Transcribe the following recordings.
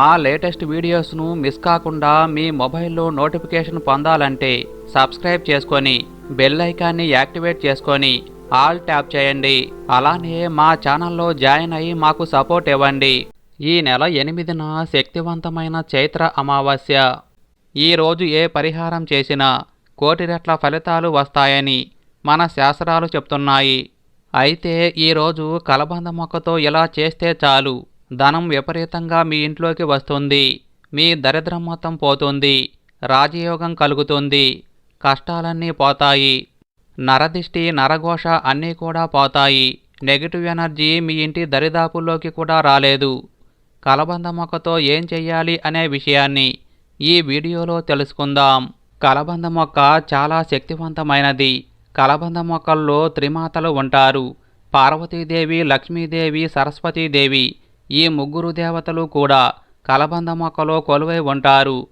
మా latest వీడియోస్ను miss కాకుండా మీ మొబైల్లో నోటిఫికేషన్ పొందాలంటే సబ్స్క్రైబ్ చేసుకొని బెల్ ఐకాన్ని యాక్టివేట్ చేసుకొని ఆల్ ట్యాప్ చేయండి. అలానే మా ఛానల్లో జాయిన్ అయ్యి మాకు సపోర్ట్ ఇవ్వండి. ఈ నెల ఎనిమిదిన శక్తివంతమైన చైత్ర అమావాస్య. ఈరోజు ఏ పరిహారం చేసినా కోటి రెట్ల ఫలితాలు వస్తాయని మన శాస్త్రాలు చెప్తున్నాయి. అయితే ఈరోజు కలబంద మొక్కతో ఇలా చేస్తే చాలు. ధనం విపరీతంగా మీ ఇంట్లోకి వస్తుంది. మీ దరిద్రం మొత్తం పోతుంది. రాజయోగం కలుగుతుంది. కష్టాలన్నీ పోతాయి. నరదిష్టి నరఘోష అన్నీ కూడా పోతాయి. నెగిటివ్ ఎనర్జీ మీ ఇంటి దరిదాపుల్లోకి కూడా రాలేదు. కలబంద మొక్కతో ఏం చెయ్యాలి అనే విషయాన్ని ఈ వీడియోలో తెలుసుకుందాం. కలబంద మొక్క చాలా శక్తివంతమైనది. కలబంద మొక్కల్లో త్రిమాతలు ఉంటారు. పార్వతీదేవి లక్ష్మీదేవి సరస్వతీదేవి ఈ ముగ్గురు దేవతలు కూడా కలబంద మొక్కలో కొలువై ఉంటారు.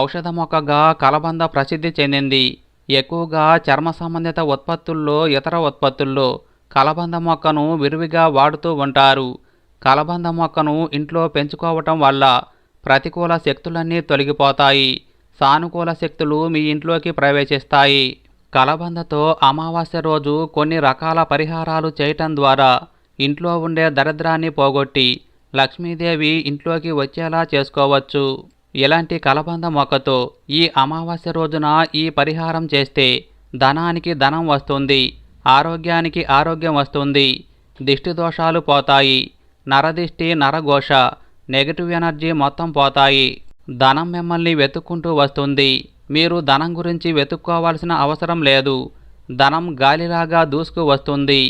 ఔషధ మొక్కగా కలబంద ప్రసిద్ధి చెందింది. ఎక్కువగా చర్మ సంబంధిత ఉత్పత్తుల్లో ఇతర ఉత్పత్తుల్లో కలబంద మొక్కను విరివిగా వాడుతూ ఉంటారు. కలబంద మొక్కను ఇంట్లో పెంచుకోవటం వల్ల ప్రతికూల శక్తులన్నీ తొలగిపోతాయి. సానుకూల శక్తులు మీ ఇంట్లోకి ప్రవేశిస్తాయి. కలబందతో అమావాస్య రోజు కొన్ని రకాల పరిహారాలు చేయటం ద్వారా ఇంట్లో ఉండే దరిద్రాన్ని పోగొట్టి లక్ష్మీదేవి ఇంట్లోకి వచ్చేలా చేసుకోవచ్చు. ఇలాంటి కలబంద మొక్కతో ఈ అమావాస్య రోజున ఈ పరిహారం చేస్తే ధనానికి ధనం వస్తుంది ఆరోగ్యానికి ఆరోగ్యం వస్తుంది. దిష్టి దోషాలు పోతాయి నరదిష్టి నరఘోష నెగటివ్ ఎనర్జీ మొత్తం పోతాయి. ధనం మిమ్మల్ని వెతుక్కుంటూ వస్తుంది. మీరు ధనం గురించి వెతుక్కోవాల్సిన అవసరం లేదు. ధనం గాలిలాగా దూసుకు వస్తుంది.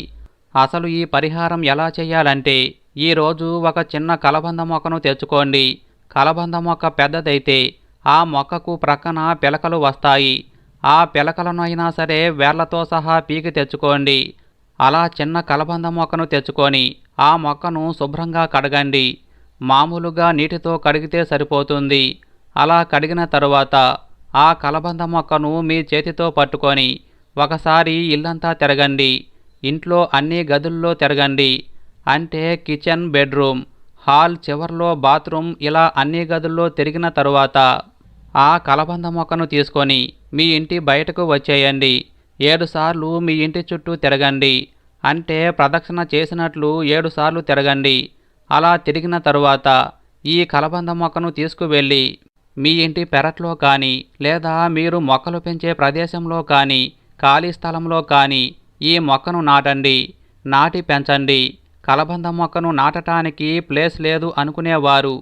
అసలు ఈ పరిహారం ఎలా చేయాలంటే ఈరోజు ఒక చిన్న కలబంద మొక్కను తెచ్చుకోండి. కలబంద మొక్క పెద్దదైతే ఆ మొక్కకు ప్రక్కన పిలకలు వస్తాయి. ఆ పిలకలను అయినా సరే వేళ్ళతో సహా పీకి తెచ్చుకోండి. అలా చిన్న కలబంద మొక్కను తెచ్చుకొని ఆ మొక్కను శుభ్రంగా కడగండి. మామూలుగా నీటితో కడిగితే సరిపోతుంది. అలా కడిగిన తరువాత ఆ కలబంద మొక్కను మీ చేతితో పట్టుకొని ఒకసారి ఇల్లంతా తిరగండి. ఇంట్లో అన్ని గదుల్లో తిరగండి. అంటే కిచెన్ బెడ్రూమ్ హాల్ చివర్లో బాత్రూమ్ ఇలా అన్ని గదుల్లో తిరిగిన తరువాత ఆ కలబంద మొక్కను తీసుకొని మీ ఇంటి బయటకు వచ్చేయండి. ఏడుసార్లు మీ ఇంటి చుట్టూ తిరగండి. అంటే ప్రదక్షిణ చేసినట్లు ఏడుసార్లు తిరగండి. అలా తిరిగిన తరువాత ఈ కలబంద మొక్కను తీసుకువెళ్ళి మీ ఇంటి పెరట్లో కానీ లేదా మీరు మొక్కలు పెంచే ప్రదేశంలో కానీ ఖాళీ స్థలంలో కానీ ఈ మొక్కను నాటండి. నాటి పెంచండి. కలబంద మొక్కను నాటటానికి ప్లేస్ లేదు అనుకునేవారు.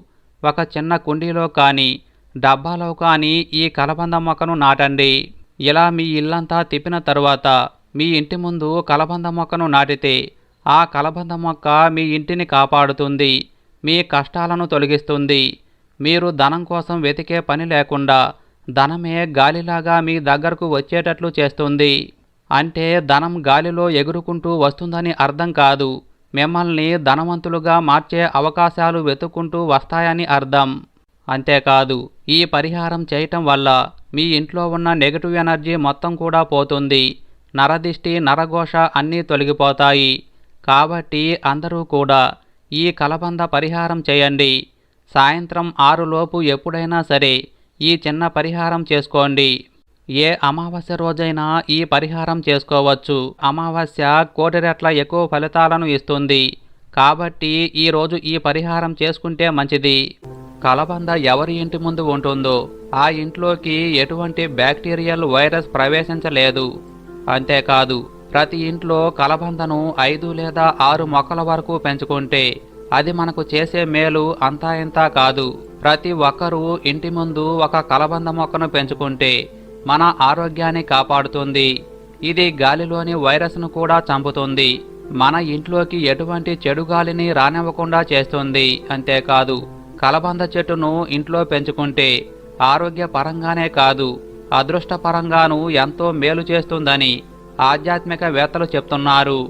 ఒక చిన్న కుండీలో కానీ డబ్బాలో కానీ ఈ కలబంద మొక్కను నాటండి. ఇలా మీ ఇల్లంతా తిప్పిన తరువాత మీ ఇంటి ముందు కలబంద మొక్కను నాటితే ఆ కలబంద మొక్క మీ ఇంటిని కాపాడుతుంది మీ కష్టాలను తొలగిస్తుంది. మీరు ధనం కోసం వెతికే పని లేకుండా ధనమే గాలిలాగా మీ దగ్గరకు వచ్చేటట్లు చేస్తుంది. అంటే ధనం గాలిలో ఎగురుకుంటూ వస్తుందని అర్థం కాదు. మిమ్మల్ని ధనవంతులుగా మార్చే అవకాశాలు వెతుక్కుంటూ వస్తాయని అర్థం. అంతేకాదు ఈ పరిహారం చేయటం వల్ల మీ ఇంట్లో ఉన్న నెగటివ్ ఎనర్జీ మొత్తం కూడా పోతుంది. నరదిష్టి నరఘోష అన్నీ తొలగిపోతాయి. కాబట్టి అందరూ కూడా ఈ కలబంద పరిహారం చేయండి. సాయంత్రం ఆరులోపు ఎప్పుడైనా సరే ఈ చిన్న పరిహారం చేసుకోండి. ఏ అమావాస్య రోజైనా ఈ పరిహారం చేసుకోవచ్చు. అమావాస్య కోటి రెట్ల ఎక్కువ ఫలితాలను ఇస్తుంది. కాబట్టి ఈరోజు ఈ పరిహారం చేసుకుంటే మంచిది. కలబంద ఎవరి ఇంటి ముందు ఉంటుందో ఆ ఇంట్లోకి ఎటువంటి బ్యాక్టీరియల్ వైరస్ ప్రవేశించలేదు. అంతేకాదు ప్రతి ఇంట్లో కలబందను ఐదు లేదా ఆరు మొక్కల వరకు పెంచుకుంటే అది మనకు చేసే మేలు అంతా ఇంతా కాదు. ప్రతి ఒక్కరూ ఇంటి ముందు ఒక కలబంద మొక్కను పెంచుకుంటే మన ఆరోగ్యాన్ని కాపాడుతుంది. ఇది గాలిలోని వైరస్ను కూడా చంపుతుంది. మన ఇంట్లోకి ఎటువంటి చెడు గాలిని రానివ్వకుండా చేస్తుంది. అంతేకాదు కలబంద చెట్టును ఇంట్లో పెంచుకుంటే ఆరోగ్యపరంగానే కాదు అదృష్టపరంగాను ఎంతో మేలు చేస్తుందని ఆధ్యాత్మికవేత్తలు చెప్తున్నారు.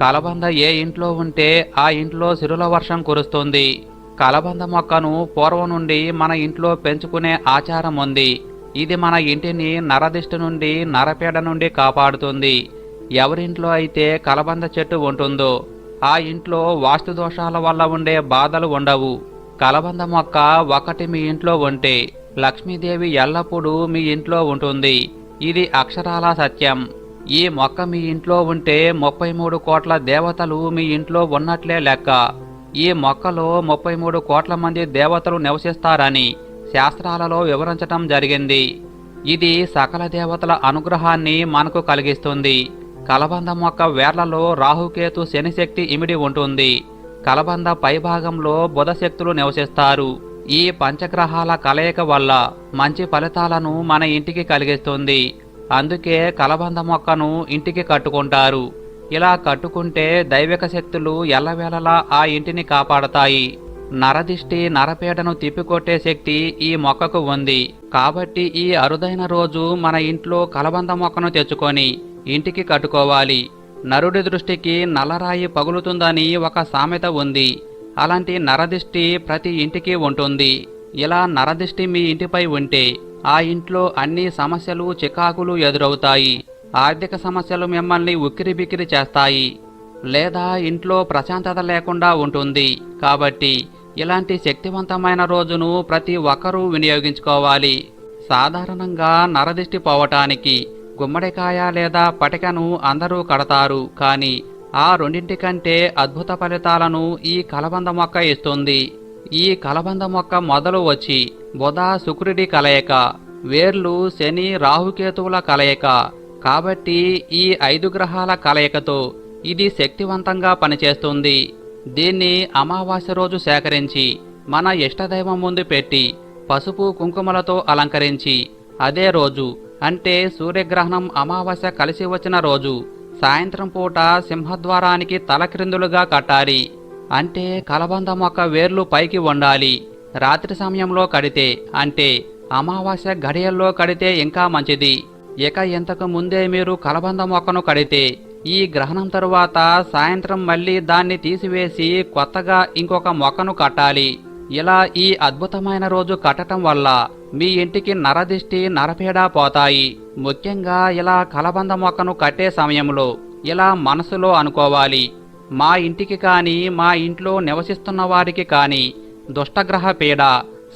కలబంద ఏ ఇంట్లో ఉంటే ఆ ఇంట్లో సిరుల వర్షం కురుస్తుంది. కలబంద మొక్కను పూర్వం నుండి మన ఇంట్లో పెంచుకునే ఆచారం ఉంది. ఇది మన ఇంటిని నరదిష్టి నుండి నరపేడ నుండి కాపాడుతుంది. ఎవరింట్లో అయితే కలబంద చెట్టు ఉంటుందో ఆ ఇంట్లో వాస్తు దోషాల వల్ల ఉండే బాధలు ఉండవు. కలబంద మొక్క ఒకటి మీ ఇంట్లో ఉంటే లక్ష్మీదేవి ఎల్లప్పుడూ మీ ఇంట్లో ఉంటుంది. ఇది అక్షరాల సత్యం. ఈ మొక్క మీ ఇంట్లో ఉంటే ముప్పై మూడు కోట్ల దేవతలు మీ ఇంట్లో ఉన్నట్లే లెక్క. ఈ మొక్కలో ముప్పై మూడు కోట్ల మంది దేవతలు నివసిస్తారని శాస్త్రాలలో వివరించటం జరిగింది. ఇది సకల దేవతల అనుగ్రహాన్ని మనకు కలిగిస్తుంది. కలబంద మొక్క వేర్లలో రాహుకేతు శనిశక్తి ఇమిడి ఉంటుంది. కలబంద పైభాగంలో బుధశక్తులు నివసిస్తారు. ఈ పంచగ్రహాల కలయిక వల్ల మంచి ఫలితాలను మన ఇంటికి కలిగిస్తుంది. అందుకే కలబంద మొక్కను ఇంటికి కట్టుకుంటారు. ఇలా కట్టుకుంటే దైవిక శక్తులు ఎల్లవేళలా ఆ ఇంటిని కాపాడతాయి. నరదిష్టి నరపీడను తిప్పికొట్టే శక్తి ఈ మొక్కకు ఉంది. కాబట్టి ఈ అరుదైన రోజు మన ఇంట్లో కలబంద మొక్కను తెచ్చుకొని ఇంటికి కట్టుకోవాలి. నరుడి దృష్టికి నల్లరాయి పగులుతుందని ఒక సామెత ఉంది. అలాంటి నరదిష్టి ప్రతి ఇంటికి ఉంటుంది. ఇలా నరదిష్టి మీ ఇంటిపై ఉంటే ఆ ఇంట్లో అన్ని సమస్యలు చికాకులు ఎదురవుతాయి. ఆర్థిక సమస్యలు మిమ్మల్ని ఉక్కిరిబిక్కిరి చేస్తాయి. లేదా ఇంట్లో ప్రశాంతత లేకుండా ఉంటుంది. కాబట్టి ఇలాంటి శక్తివంతమైన రోజును ప్రతి ఒక్కరూ వినియోగించుకోవాలి. సాధారణంగా నరదిష్టి పోవటానికి గుమ్మడికాయ లేదా పటికను అందరూ కడతారు. కానీ ఆ రెండింటి కంటే అద్భుత ఫలితాలను ఈ కలబంద మొక్క ఇస్తుంది. ఈ కలబంద మొక్క మొదలు వచ్చి బుధ శుక్రుడి కలయిక వేర్లు శని రాహుకేతువుల కలయిక. కాబట్టి ఈ ఐదు గ్రహాల కలయికతో ఇది శక్తివంతంగా పనిచేస్తుంది. దీన్ని అమావాస్య రోజు సేకరించి మన ఇష్టదైవం ముందు పెట్టి పసుపు కుంకుమలతో అలంకరించి అదే రోజు అంటే సూర్యగ్రహణం అమావాస్య కలిసి వచ్చిన రోజు సాయంత్రం పూట సింహద్వారానికి తలక్రిందులుగా కట్టాలి. అంటే కలబంద మొక్క వేర్లు పైకి వండాలి. రాత్రి సమయంలో కడితే అంటే అమావాస్య గడియల్లో కడితే ఇంకా మంచిది. ఇక ఇంతకు ముందే మీరు కలబంద మొక్కను కడితే ఈ గ్రహణం తరువాత సాయంత్రం మళ్ళీ దాన్ని తీసివేసి కొత్తగా ఇంకొక మొక్కను కట్టాలి. ఇలా ఈ అద్భుతమైన రోజు కట్టడం వల్ల మీ ఇంటికి నరదిష్టి నరపీడ పోతాయి. ముఖ్యంగా ఇలా కలబంద మొక్కను కట్టే సమయంలో ఇలా మనసులో అనుకోవాలి. మా ఇంటికి కానీ మా ఇంట్లో నివసిస్తున్న వారికి కానీ దుష్టగ్రహ పీడ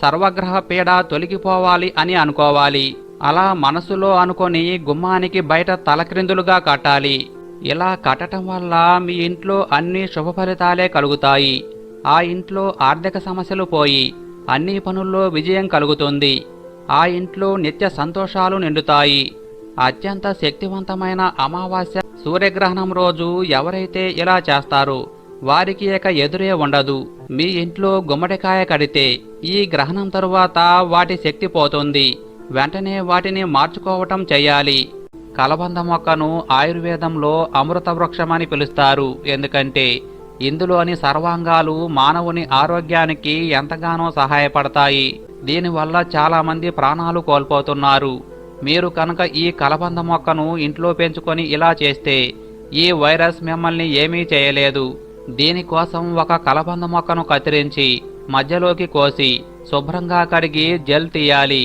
సర్వగ్రహ పీడ తొలగిపోవాలి అని అనుకోవాలి. అలా మనసులో అనుకొని గుమ్మానికి బయట తలక్రిందులుగా కట్టాలి. ఇలా కట్టడం వల్ల మీ ఇంట్లో అన్ని శుభ ఫలితాలే కలుగుతాయి. ఆ ఇంట్లో ఆర్థిక సమస్యలు పోయి అన్ని పనుల్లో విజయం కలుగుతుంది. ఆ ఇంట్లో నిత్య సంతోషాలు నిండుతాయి. అత్యంత శక్తివంతమైన అమావాస్య సూర్యగ్రహణం రోజు ఎవరైతే ఇలా చేస్తారో వారికి ఇక ఎదురే ఉండదు. మీ ఇంట్లో గుమ్మడికాయ కడితే ఈ గ్రహణం తరువాత వాటి శక్తి పోతుంది. వెంటనే వాటిని మార్చుకోవటం చెయ్యాలి కలబంద మొక్కను ఆయుర్వేదంలో అమృత వృక్షమని పిలుస్తారు. ఎందుకంటే ఇందులోని సర్వాంగాలు మానవుని ఆరోగ్యానికి ఎంతగానో సహాయపడతాయి. దీనివల్ల చాలామంది ప్రాణాలు కోల్పోతున్నారు. మీరు కనుక ఈ కలబంద మొక్కను ఇంట్లో పెంచుకొని ఇలా చేస్తే ఈ వైరస్ మిమ్మల్ని ఏమీ చేయలేదు. దీనికోసం ఒక కలబంద మొక్కను కత్తిరించి మధ్యలోకి కోసి శుభ్రంగా కడిగి జెల్ తీయాలి.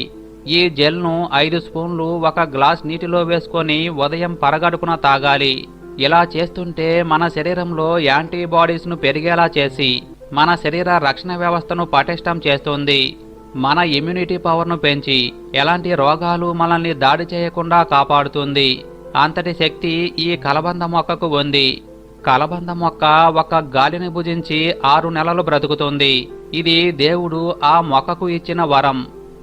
ఈ జెల్ను ఐదు స్పూన్లు ఒక గ్లాస్ నీటిలో వేసుకొని ఉదయం పరగడుపున తాగాలి. ఇలా చేస్తుంటే మన శరీరంలో యాంటీబాడీస్ను పెరిగేలా చేసి మన శరీర రక్షణ వ్యవస్థను పటిష్టం చేస్తుంది. మన ఇమ్యూనిటీ పవర్ను పెంచి ఎలాంటి రోగాలు మనల్ని దాడి చేయకుండా కాపాడుతుంది. అంతటి శక్తి ఈ కలబంద మొక్కకు ఉంది. కలబంద మొక్క ఒక గాలిని భుజించి ఆరు నెలలు బ్రతుకుతుంది. ఇది దేవుడు ఆ మొక్కకు ఇచ్చిన వరం.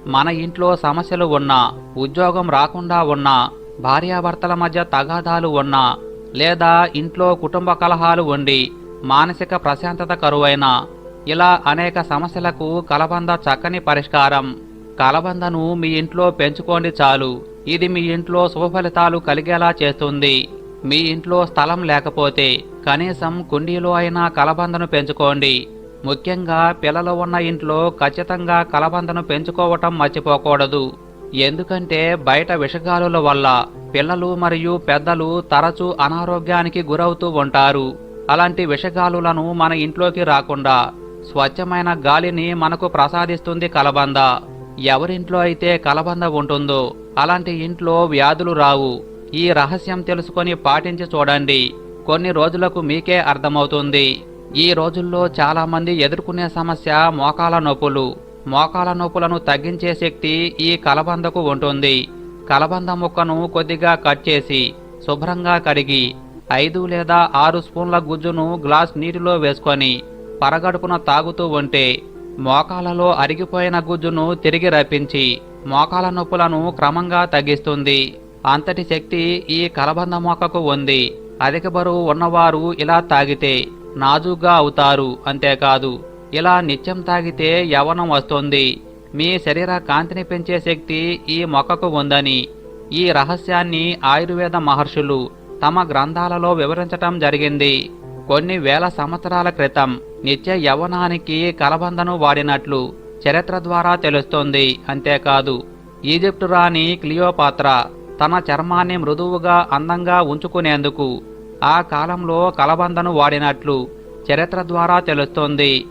మన ఇంట్లో సమస్యలు ఉన్నా ఉద్యోగం రాకుండా ఉన్నా భార్యాభర్తల మధ్య తగాదాలు ఉన్నా లేదా ఇంట్లో కుటుంబ కలహాలు ఉండి మానసిక ప్రశాంతత కరువైన ఇలా అనేక సమస్యలకు కలబంద చక్కని పరిష్కారం. కలబందను మీ ఇంట్లో పెంచుకోండి చాలు. ఇది మీ ఇంట్లో శుభ ఫలితాలు కలిగేలా చేస్తుంది. మీ ఇంట్లో స్థలం లేకపోతే కనీసం కుండీలో అయినా కలబందను పెంచుకోండి. ముఖ్యంగా పిల్లలు ఉన్న ఇంట్లో ఖచ్చితంగా కలబందను పెంచుకోవటం మర్చిపోకూడదు. ఎందుకంటే బయట విషగాలుల వల్ల పిల్లలు మరియు పెద్దలు తరచూ అనారోగ్యానికి గురవుతూ ఉంటారు. అలాంటి విషగాలులను మన ఇంట్లోకి రాకుండా స్వచ్ఛమైన గాలిని మనకు ప్రసాదిస్తుంది కలబంద. ఎవరింట్లో అయితే కలబంద ఉంటుందో అలాంటి ఇంట్లో వ్యాధులు రావు. ఈ రహస్యం తెలుసుకొని పాటించి చూడండి. కొన్ని రోజులకు మీకే అర్థమవుతుంది. ఈ రోజుల్లో చాలామంది ఎదుర్కొనే సమస్య మోకాల నొప్పులు. మోకాల నొప్పులను తగ్గించే శక్తి ఈ కలబందకు ఉంటుంది. కలబంద ముక్కను కొద్దిగా కట్ చేసి శుభ్రంగా కడిగి ఐదు లేదా ఆరు స్పూన్ల గుజ్జును గ్లాస్ నీటిలో వేసుకొని పరగడుపున తాగుతూ ఉంటే మోకాలలో అరిగిపోయిన గుజ్జును తిరిగి రప్పించి మోకాల నొప్పులను క్రమంగా తగ్గిస్తుంది. అంతటి శక్తి ఈ కలబంద మొక్కకు ఉంది. అధిక బరువు ఉన్నవారు ఇలా తాగితే నాజుగ్గా అవుతారు అంతేకాదు ఇలా నిత్యం తాగితే యవనం వస్తుంది. మీ శరీర కాంతిని పెంచే శక్తి ఈ మొక్కకు ఉందని. ఈ రహస్యాన్ని ఆయుర్వేద మహర్షులు తమ గ్రంథాలలో వివరించటం జరిగింది. కొన్ని వేల సంవత్సరాల క్రితం నిత్య యవ్వనానికి కలబందను వాడినట్లు చరిత్ర ద్వారా తెలుస్తోంది. అంతేకాదు ఈజిప్టు రాణి క్లియోపాత్ర తన చర్మాన్ని మృదువుగా అందంగా ఉంచుకునేందుకు ఆ కాలంలో కలబందను వాడినట్లు చరిత్ర ద్వారా తెలుస్తోంది.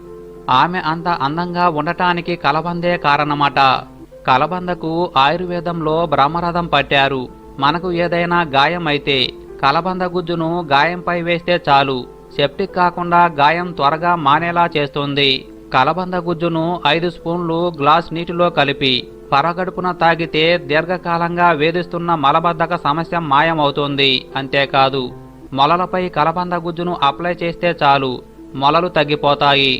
ఆమె అంత అందంగా ఉండటానికి కలబందే కారణమట. కలబందకు ఆయుర్వేదంలో బ్రహ్మరథం పట్టారు. మనకు ఏదైనా గాయం అయితే కలబంద గుజ్జును గాయంపై వేస్తే చాలు. సెప్టిక్ కాకుండా గాయం త్వరగా మానేలా చేస్తుంది. కలబంద గుజ్జును ఐదు స్పూన్లు గ్లాస్ నీటిలో కలిపి పరగడుపున తాగితే దీర్ఘకాలంగా వేధిస్తున్న మలబద్ధక సమస్య మాయమవుతుంది. అంతేకాదు మొలలపై కలబంద గుజ్జును అప్లై చేస్తే చాలు. మొలలు తగ్గిపోతాయి.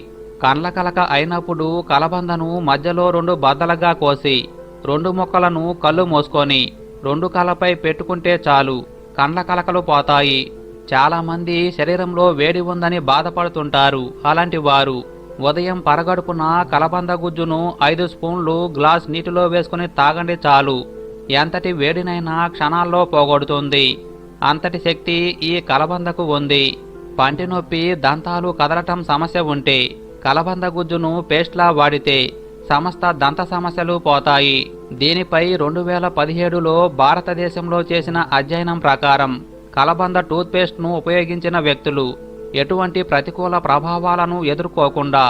కండ్ల కలక అయినప్పుడు కలబందను మధ్యలో రెండు బద్దలుగా కోసి రెండు ముక్కలను కళ్ళు మూసుకొని రెండు కళ్ళపై పెట్టుకుంటే చాలు. కండ్ల కలకలు పోతాయి. చాలామంది శరీరంలో వేడి ఉందని బాధపడుతుంటారు. అలాంటి వారు ఉదయం పరగడుపున కలబంద గుజ్జును ఐదు స్పూన్లు గ్లాస్ నీటిలో వేసుకుని తాగండి చాలు. ఎంతటి వేడినైనా క్షణాల్లో పోగొడుతుంది. అంతటి శక్తి ఈ కలబందకు ఉంది. పంటి నొప్పి దంతాలు కదలటం సమస్య ఉంటే కలబంద గుజ్జును పేస్ట్లా వాడితే సమస్త దంత సమస్యలు పోతాయి. దీనిపై రెండు వేల పదిహేడులో భారతదేశంలో చేసిన అధ్యయనం ప్రకారం కలబంద టూత్పేస్ట్ను ఉపయోగించిన వ్యక్తులు ఎటువంటి ప్రతికూల ప్రభావాలను ఎదుర్కోకుండా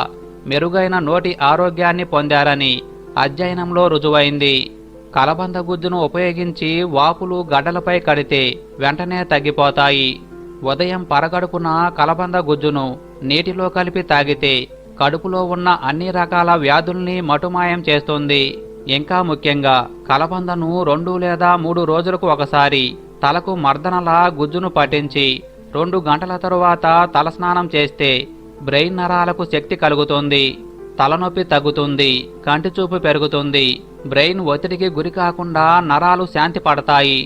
మెరుగైన నోటి ఆరోగ్యాన్ని పొందారని అధ్యయనంలో రుజువైంది. కలబంద గుజ్జును ఉపయోగించి వాపులు గడ్డలపై కడితే వెంటనే తగ్గిపోతాయి. ఉదయం పరగడుపున కలబంద గుజ్జును నీటిలో కలిపి తాగితే కడుపులో ఉన్న అన్ని రకాల వ్యాధుల్ని మటుమాయం చేస్తుంది. ఇంకా ముఖ్యంగా కలబందను రెండు లేదా మూడు రోజులకు ఒకసారి తలకు మర్దనలా గుజ్జును పట్టించి రెండు గంటల తరువాత తలస్నానం చేస్తే బ్రెయిన్ నరాలకు శక్తి కలుగుతుంది. తలనొప్పి తగ్గుతుంది కంటి చూపు పెరుగుతుంది బ్రెయిన్ ఒత్తిడికి గురి కాకుండా నరాలు శాంతి పడతాయి.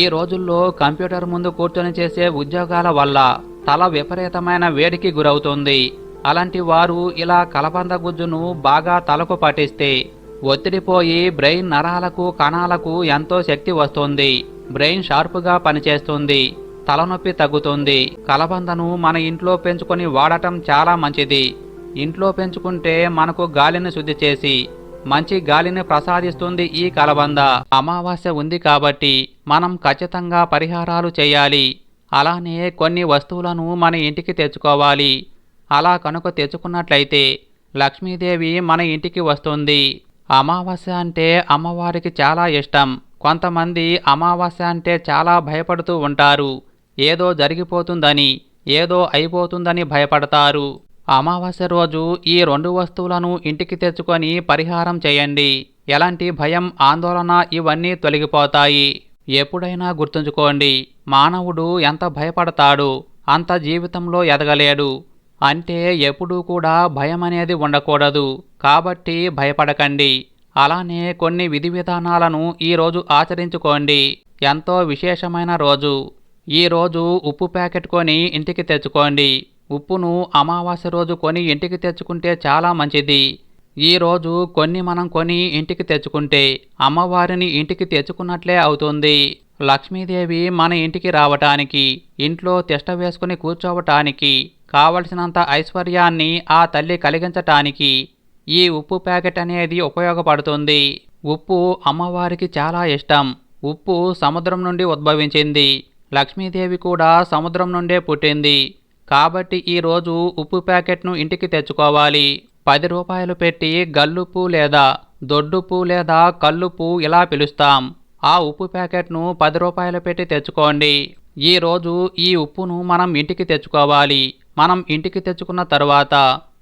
ఈ రోజుల్లో కంప్యూటర్ ముందు కూర్చొని చేసే ఉద్యోగాల వల్ల తల విపరీతమైన వేడికి గురవుతుంది. అలాంటి వారు ఇలా కలబంద గుజ్జును బాగా తలకు పట్టిస్తే ఒత్తిడిపోయి బ్రెయిన్ నరాలకు కణాలకు ఎంతో శక్తి వస్తుంది. బ్రెయిన్ షార్పుగా పనిచేస్తుంది తలనొప్పి తగ్గుతుంది. కలబందను మన ఇంట్లో పెంచుకొని వాడటం చాలా మంచిది. ఇంట్లో పెంచుకుంటే మనకు గాలిని శుద్ధి చేసి మంచి గాలిని ప్రసాదిస్తుంది ఈ కలబంద. అమావాస్య ఉంది కాబట్టి మనం ఖచ్చితంగా పరిహారాలు చేయాలి. అలానే కొన్ని వస్తువులను మన ఇంటికి తెచ్చుకోవాలి. అలా కనుక తెచ్చుకున్నట్లయితే లక్ష్మీదేవి మన ఇంటికి వస్తుంది. అమావాస్య అంటే అమ్మవారికి చాలా ఇష్టం. కొంతమంది అమావాస్య అంటే చాలా భయపడుతూ ఉంటారు. ఏదో జరిగిపోతుందని ఏదో అయిపోతుందని భయపడతారు. అమావాస్య రోజు ఈ రెండు వస్తువులను ఇంటికి తెచ్చుకొని పరిహారం చేయండి. ఎలాంటి భయం ఆందోళన ఇవన్నీ తొలగిపోతాయి. ఎప్పుడైనా గుర్తుంచుకోండి మానవుడు ఎంత భయపడతాడు అంత జీవితంలో ఎదగలేడు. అంటే ఎప్పుడూ కూడా భయం అనేది ఉండకూడదు. కాబట్టి భయపడకండి. అలానే కొన్ని విధి విధానాలను ఈరోజు ఆచరించుకోండి. ఎంతో విశేషమైన రోజు. ఈ రోజు ఉప్పు ప్యాకెట్ కొని ఇంటికి తెచ్చుకోండి. ఉప్పును అమావాస్య రోజు కొని ఇంటికి తెచ్చుకుంటే చాలా మంచిది. ఈ రోజు కొన్ని మనం కొని ఇంటికి తెచ్చుకుంటే అమ్మవారిని ఇంటికి తెచ్చుకున్నట్లే అవుతుంది. లక్ష్మీదేవి మన ఇంటికి రావటానికి ఇంట్లో తిష్ట వేసుకుని కూర్చోవటానికి కావలసినంత ఐశ్వర్యాన్ని ఆ తల్లి కలిగించటానికి ఈ ఉప్పు ప్యాకెట్ అనేది ఉపయోగపడుతుంది. ఉప్పు అమ్మవారికి చాలా ఇష్టం. ఉప్పు సముద్రం నుండి ఉద్భవించింది. లక్ష్మీదేవి కూడా సముద్రం నుండే పుట్టింది. కాబట్టి ఈరోజు ఉప్పు ప్యాకెట్ను ఇంటికి తెచ్చుకోవాలి. పది రూపాయలు పెట్టి గల్లుప్పు లేదా దొడ్డుప్పు లేదా కల్లుప్పు ఇలా పిలుస్తాం. ఆ ఉప్పు ప్యాకెట్ను పది రూపాయలు పెట్టి తెచ్చుకోండి. ఈ రోజు ఈ ఉప్పును మనం ఇంటికి తెచ్చుకోవాలి. మనం ఇంటికి తెచ్చుకున్న తర్వాత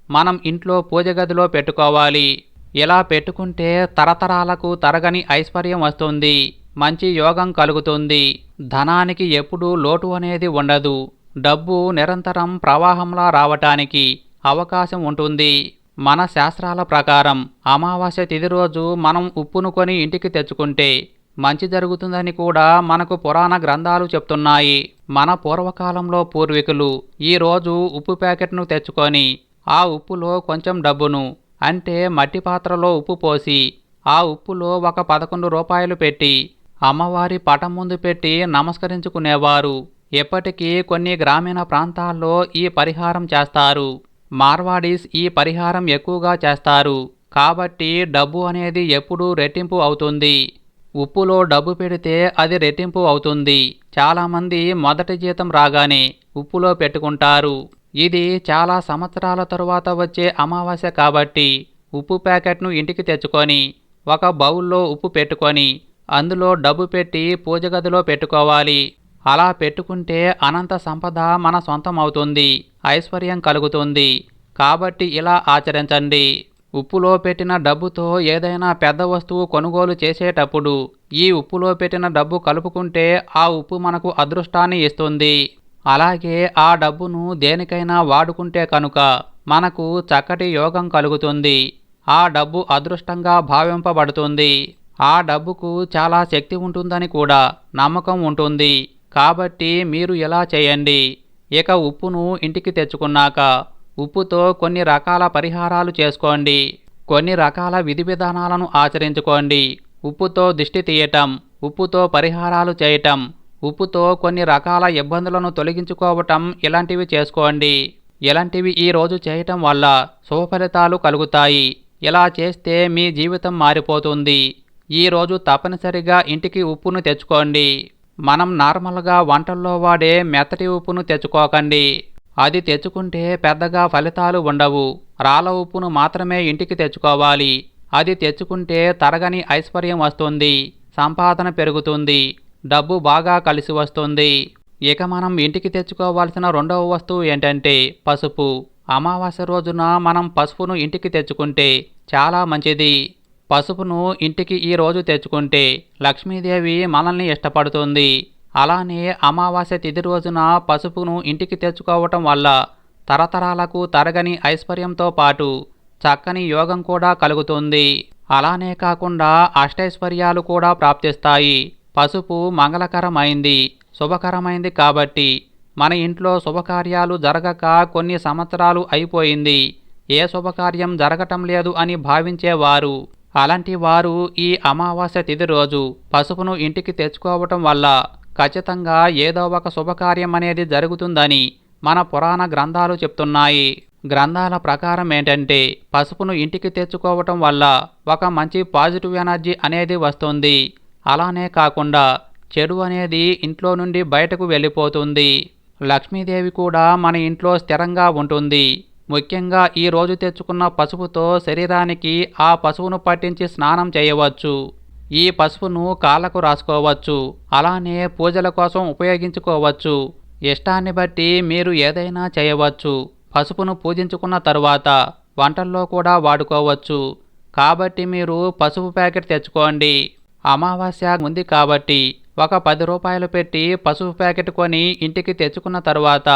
మనం ఇంట్లో పూజ గదిలో పెట్టుకోవాలి. ఇలా పెట్టుకుంటే తరతరాలకు తరగని ఐశ్వర్యం వస్తుంది. మంచి యోగం కలుగుతుంది. ధనానికి ఎప్పుడూ లోటు అనేది ఉండదు. డబ్బు నిరంతరం ప్రవాహంలా రావటానికి అవకాశం ఉంటుంది. మన శాస్త్రాల ప్రకారం అమావాస్య తిథి రోజు మనం ఉప్పును కొని ఇంటికి తెచ్చుకుంటే మంచి జరుగుతుందని కూడా మనకు పురాణ గ్రంథాలు చెప్తున్నాయి. మన పూర్వకాలంలో పూర్వీకులు ఈరోజు ఉప్పు ప్యాకెట్ను తెచ్చుకొని ఆ ఉప్పులో కొంచెం డబ్బును అంటే మట్టి పాత్రలో ఉప్పు పోసి ఆ ఉప్పులో ఒక పదకొండు రూపాయలు పెట్టి అమ్మవారి పటం ముందు పెట్టి నమస్కరించుకునేవారు. ఎప్పటికీ కొన్ని గ్రామీణ ప్రాంతాల్లో ఈ పరిహారం చేస్తారు. మార్వాడీస్ ఈ పరిహారం ఎక్కువగా చేస్తారు. కాబట్టి డబ్బు అనేది ఎప్పుడూ రెట్టింపు అవుతుంది. ఉప్పులో డబ్బు పెడితే అది రెట్టింపు అవుతుంది. చాలామంది మొదటి జీతం రాగానే ఉప్పులో పెట్టుకుంటారు. ఇది చాలా సంవత్సరాల తరువాత వచ్చే అమావాస్య కాబట్టి ఉప్పు ప్యాకెట్ను ఇంటికి తెచ్చుకొని ఒక బౌల్లో ఉప్పు పెట్టుకొని అందులో డబ్బు పెట్టి పూజ గదిలో పెట్టుకోవాలి. అలా పెట్టుకుంటే అనంత సంపద మన సొంతం అవుతుంది ఐశ్వర్యం కలుగుతుంది. కాబట్టి ఇలా ఆచరించండి. ఉప్పులో పెట్టిన డబ్బుతో ఏదైనా పెద్ద వస్తువు కొనుగోలు చేసేటప్పుడు ఈ ఉప్పులో పెట్టిన డబ్బు కలుపుకుంటే ఆ ఉప్పు మనకు అదృష్టాన్ని ఇస్తుంది. అలాగే ఆ డబ్బును దేనికైనా వాడుకుంటే కనుక మనకు చక్కటి యోగం కలుగుతుంది. ఆ డబ్బు అదృష్టంగా భావింపబడుతుంది. ఆ డబ్బుకు చాలా శక్తి ఉంటుందని కూడా నమ్మకం ఉంటుంది. కాబట్టి మీరు ఇలా చేయండి. ఇక ఉప్పును ఇంటికి తెచ్చుకున్నాక ఉప్పుతో కొన్ని రకాల పరిహారాలు చేసుకోండి. కొన్ని రకాల విధి విధానాలను ఆచరించుకోండి. ఉప్పుతో దిష్టి తీయటం ఉప్పుతో పరిహారాలు చేయటం ఉప్పుతో కొన్ని రకాల ఇబ్బందులను తొలగించుకోవటం ఇలాంటివి చేసుకోండి. ఇలాంటివి ఈరోజు చేయటం వల్ల శుభఫలితాలు కలుగుతాయి. ఇలా చేస్తే మీ జీవితం మారిపోతుంది. ఈరోజు తప్పనిసరిగా ఇంటికి ఉప్పును తెచ్చుకోండి. మనం నార్మల్గా వంటల్లో వాడే మెత్తటి ఉప్పును తెచ్చుకోకండి. అది తెచ్చుకుంటే పెద్దగా ఫలితాలు ఉండవు. రాళ్ళ ఉప్పును మాత్రమే ఇంటికి తెచ్చుకోవాలి. అది తెచ్చుకుంటే తరగని ఐశ్వర్యం వస్తుంది. సంపాదన పెరుగుతుంది. డబ్బు బాగా కలిసి వస్తుంది. ఇక మనం ఇంటికి తెచ్చుకోవాల్సిన రెండవ వస్తువు ఏంటంటే పసుపు. అమావాస్య రోజున మనం పసుపును ఇంటికి తెచ్చుకుంటే చాలా మంచిది. పసుపును ఇంటికి ఈ రోజు తెచ్చుకుంటే లక్ష్మీదేవి మనల్ని ఇష్టపడుతుంది. అలానే అమావాస్య తిథి రోజున పసుపును ఇంటికి తెచ్చుకోవటం వల్ల తరతరాలకు తరగని ఐశ్వర్యంతో పాటు చక్కని యోగం కూడా కలుగుతుంది. అలానే కాకుండా అష్టైశ్వర్యాలు కూడా ప్రాప్తిస్తాయి. పసుపు మంగళకరమైంది శుభకరమైంది కాబట్టి మన ఇంట్లో శుభకార్యాలు జరగక కొన్ని సంవత్సరాలు అయిపోయింది. ఏ శుభకార్యం జరగటం లేదు అని భావించేవారు అలాంటి వారు ఈ అమావాస్య తిథి రోజు పసుపును ఇంటికి తెచ్చుకోవటం వల్ల ఖచ్చితంగా ఏదో ఒక శుభకార్యం అనేది జరుగుతుందని మన పురాణ గ్రంథాలు చెప్తున్నాయి. గ్రంథాల ప్రకారం ఏంటంటే పసుపును ఇంటికి తెచ్చుకోవటం వల్ల ఒక మంచి పాజిటివ్ ఎనర్జీ అనేది వస్తుంది. అలానే కాకుండా చెడు అనేది ఇంట్లో నుండి బయటకు వెళ్ళిపోతుంది. లక్ష్మీదేవి కూడా మన ఇంట్లో స్థిరంగా ఉంటుంది. ముఖ్యంగా ఈ రోజు తెచ్చుకున్న పసుపుతో శరీరానికి ఆ పసుపును పట్టించి స్నానం చేయవచ్చు. ఈ పసుపును కాళ్ళకు రాసుకోవచ్చు. అలానే పూజల కోసం ఉపయోగించుకోవచ్చు. ఇష్టాన్ని బట్టి మీరు ఏదైనా చేయవచ్చు. పసుపును పూజించుకున్న తరువాత వంటల్లో కూడా వాడుకోవచ్చు. కాబట్టి మీరు పసుపు ప్యాకెట్ తెచ్చుకోండి. అమావాస్య ఉంది కాబట్టి ఒక పది రూపాయలు పెట్టి పసుపు ప్యాకెట్ కొని ఇంటికి తెచ్చుకున్న తరువాత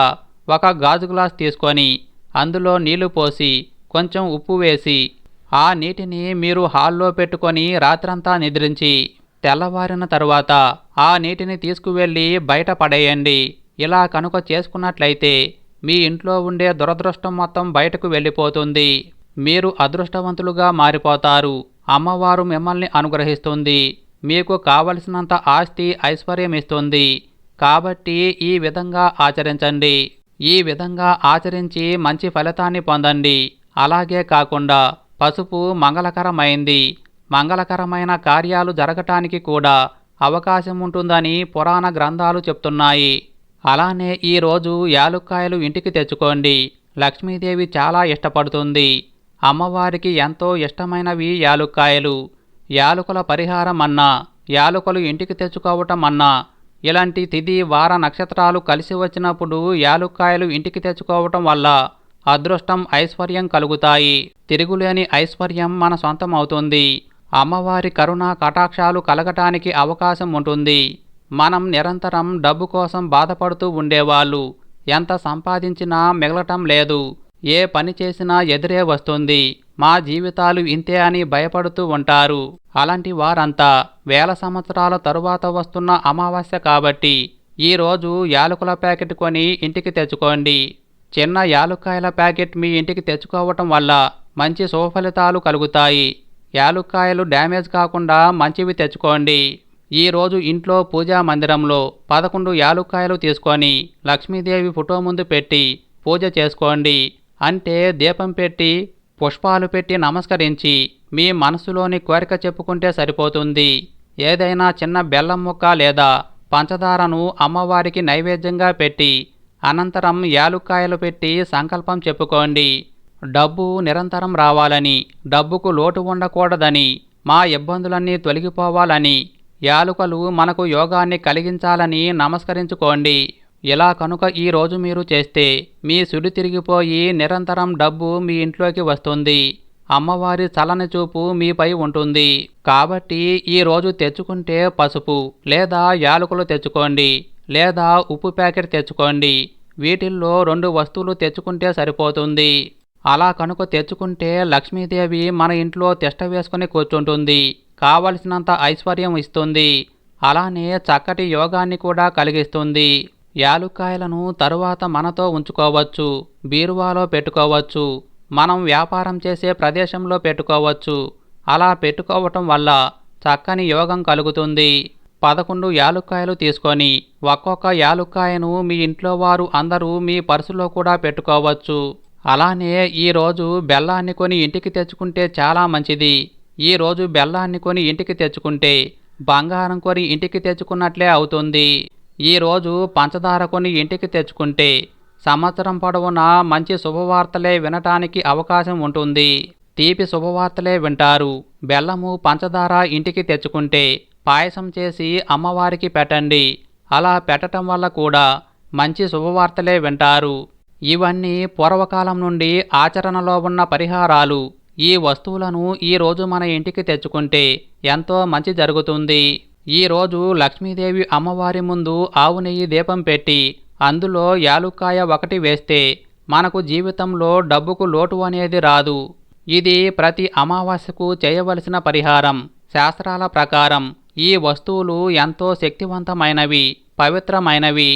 ఒక గాజు గ్లాస్ తీసుకొని అందులో నీళ్ళు పోసి కొంచెం ఉప్పు వేసి ఆ నీటిని మీరు హాల్లో పెట్టుకొని రాత్రంతా నిద్రించి తెల్లవారిన తరువాత ఆ నీటిని తీసుకువెళ్ళి బయట పడేయండి. ఇలా కనుక చేసుకున్నట్లయితే మీ ఇంట్లో ఉండే దురదృష్టం మొత్తం బయటకు వెళ్ళిపోతుంది. మీరు అదృష్టవంతులుగా మారిపోతారు. అమ్మవారు మిమ్మల్ని అనుగ్రహిస్తుంది. మీకు కావలసినంత ఆస్తి ఐశ్వర్యం ఇస్తుంది. కాబట్టి ఈ విధంగా ఆచరించండి. ఈ విధంగా ఆచరించి మంచి ఫలితాన్ని పొందండి. అలాగే కాకుండా పసుపు మంగళకరమైంది. మంగళకరమైన కార్యాలు జరగటానికి కూడా అవకాశం ఉంటుందని పురాణ గ్రంథాలు చెప్తున్నాయి. అలానే ఈరోజు యాలుక్కాయలు ఇంటికి తెచ్చుకోండి. లక్ష్మీదేవి చాలా ఇష్టపడుతుంది. అమ్మవారికి ఎంతో ఇష్టమైనవి యాలుక్కాయలు. యాలుకల పరిహారం అన్నా యాలుకలు ఇంటికి తెచ్చుకోవటం అన్నా ఇలాంటి తిథి వార నక్షత్రాలు కలిసి వచ్చినప్పుడు యాలుక్కాయలు ఇంటికి తెచ్చుకోవటం వల్ల అదృష్టం ఐశ్వర్యం కలుగుతాయి. తిరుగులేని ఐశ్వర్యం మన సొంతం అవుతుంది అమ్మవారి కరుణ కటాక్షాలు కలగటానికి అవకాశం ఉంటుంది. మనం నిరంతరం డబ్బు కోసం బాధపడుతూ ఉండేవాళ్ళు. ఎంత సంపాదించినా మిగలటం లేదు. ఏ పని చేసినా ఎదురే వస్తుంది. మా జీవితాలు ఇంతే అని భయపడుతూ ఉంటారు. అలాంటి వారంతా వేల సంవత్సరాల తరువాత వస్తున్న అమావాస్య కాబట్టి ఈరోజు యాలకుల ప్యాకెట్ కొని ఇంటికి తెచ్చుకోండి. చిన్న యాలుక్కాయల ప్యాకెట్ మీ ఇంటికి తెచ్చుకోవటం వల్ల మంచి సుఫలితాలు కలుగుతాయి. యాలుక్కాయలు డ్యామేజ్ కాకుండా మంచివి తెచ్చుకోండి. ఈరోజు ఇంట్లో పూజా మందిరంలో పదకొండు యాలుక్కాయలు తీసుకొని లక్ష్మీదేవి ఫోటో ముందు పెట్టి పూజ చేసుకోండి. అంటే దీపం పెట్టి పుష్పాలు పెట్టి నమస్కరించి మీ మనసులోని కోరిక చెప్పుకుంటే సరిపోతుంది. ఏదైనా చిన్న బెల్లం ముక్క లేదా పంచదారను అమ్మవారికి నైవేద్యంగా పెట్టి అనంతరం యాలుక్కాయలు పెట్టి సంకల్పం చెప్పుకోండి. డబ్బు నిరంతరం రావాలని డబ్బుకు లోటు ఉండకూడదని మా ఇబ్బందులన్నీ తొలగిపోవాలని యాలుకలు మనకు యోగాన్ని కలిగించాలని నమస్కరించుకోండి. ఇలా కనుక ఈరోజు మీరు చేస్తే మీ సుడి తిరిగిపోయి నిరంతరం డబ్బు మీ ఇంట్లోకి వస్తుంది. అమ్మవారి చలని చూపు మీపై ఉంటుంది. కాబట్టి ఈ రోజు తెచ్చుకుంటే పసుపు లేదా యాలకులు తెచ్చుకోండి లేదా ఉప్పు ప్యాకెట్ తెచ్చుకోండి. వీటిల్లో రెండు వస్తువులు తెచ్చుకుంటే సరిపోతుంది. అలా కనుక తెచ్చుకుంటే లక్ష్మీదేవి మన ఇంట్లో తిష్ట వేసుకుని కూర్చుంటుంది. కావలసినంత ఐశ్వర్యం ఇస్తుంది. అలానే చక్కటి యోగాన్ని కూడా కలిగిస్తుంది. యాలుక్కాయలను తరువాత మనతో ఉంచుకోవచ్చు బీరువాలో పెట్టుకోవచ్చు మనం వ్యాపారం చేసే ప్రదేశంలో పెట్టుకోవచ్చు. అలా పెట్టుకోవటం వల్ల చక్కని యోగం కలుగుతుంది. పదకొండు యాలుక్కాయలు తీసుకొని ఒక్కొక్క యాలుక్కాయను మీ ఇంట్లో వారు అందరూ మీ పర్సులో కూడా పెట్టుకోవచ్చు. అలానే ఈరోజు బెల్లాన్ని కొని ఇంటికి తెచ్చుకుంటే చాలా మంచిది. ఈ రోజు బెల్లాన్ని కొని ఇంటికి తెచ్చుకుంటే బంగారం కొని ఇంటికి తెచ్చుకున్నట్లే అవుతుంది. ఈరోజు పంచదార కొని ఇంటికి తెచ్చుకుంటే సంవత్సరం పొడవునా మంచి శుభవార్తలే వినటానికి అవకాశం ఉంటుంది. తీపి శుభవార్తలే వింటారు. బెల్లము పంచదార ఇంటికి తెచ్చుకుంటే పాయసం చేసి అమ్మవారికి పెట్టండి. అలా పెట్టటం వల్ల కూడా మంచి శుభవార్తలే వింటారు. ఇవన్నీ పూర్వకాలం నుండి ఆచరణలో ఉన్న పరిహారాలు. ఈ వస్తువులను ఈరోజు మన ఇంటికి తెచ్చుకుంటే ఎంతో మంచి జరుగుతుంది. ఈరోజు లక్ష్మీదేవి అమ్మవారి ముందు ఆవు నెయ్యి దీపం పెట్టి అందులో యాలుక్కాయ ఒకటి వేస్తే మనకు జీవితంలో డబ్బుకు లోటు అనేది రాదు. ఇది ప్రతి అమావాస్యకు చేయవలసిన పరిహారం. శాస్త్రాల ప్రకారం ఈ వస్తువులు ఎంతో శక్తివంతమైనవి పవిత్రమైనవి.